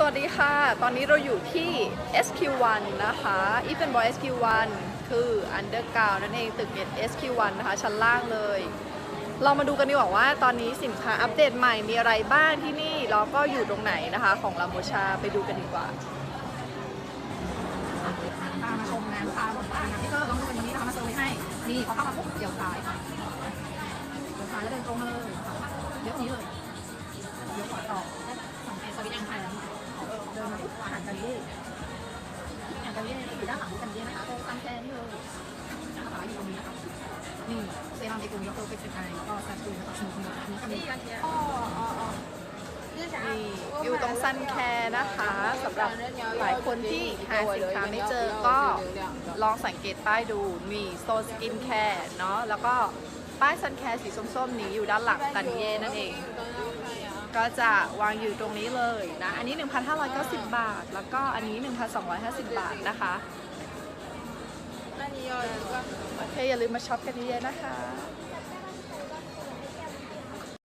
สวัสดีค่ะ ตอนนี้เราอยู่ที่ SQ1 นะคะ e v e n Boy SQ1 คือ Underground นั่นเองตึก SQ1 นะคะ ชั้นล่างเลย เรามาดูกันดีกว่าว่าตอนนี้สินค้าอัปเดตใหม่มีอะไรบ้างที่นี่ แล้วก็อยู่ตรงไหนนะคะของลาโมชาไปดูกันดีกว่าพามาชมนะลูกค้าบอกว่านะพี่เตอร์ลองดูวันนี้นะคะมาเซอร์ไว้ให้ นี่พอเข้ามาปุ๊บเดี๋ยวซ้ายค่ะเดี๋ยวซ้ายแล้วเดินตรงมาเลยเดี๋ยวนี้เลยเดี๋ยวขวาต่อ ด้านหลังกันเย่นะคะตรงซันแคนเลยนะคะอยู่ตรงนี้นะคะนี่เซรั่มในกลุ่มยกตัวเป็นไอก็ซันตูนะคะสมุนไพรนนี้ก็มีอ๋ออ๋อนี่อยู่ตรงซันแคร์นะคะสำหรับหลายคนที่หาสินค้าไม่เจอก็ลองสังเกตป้ายดูมีโซนสกินแคร์เนาะแล้วก็ป้ายซันแคร์สีส้มๆนี้อยู่ด้านหลังกันเย่นั่นเอง ก็จะวางอยู่ตรงนี้เลยนะ อันนี้ 1,590 บาท แล้วก็อันนี้ 1,250 บาทนะคะโอเคอย่าลืมมาช็อปกันเยอะๆนะคะ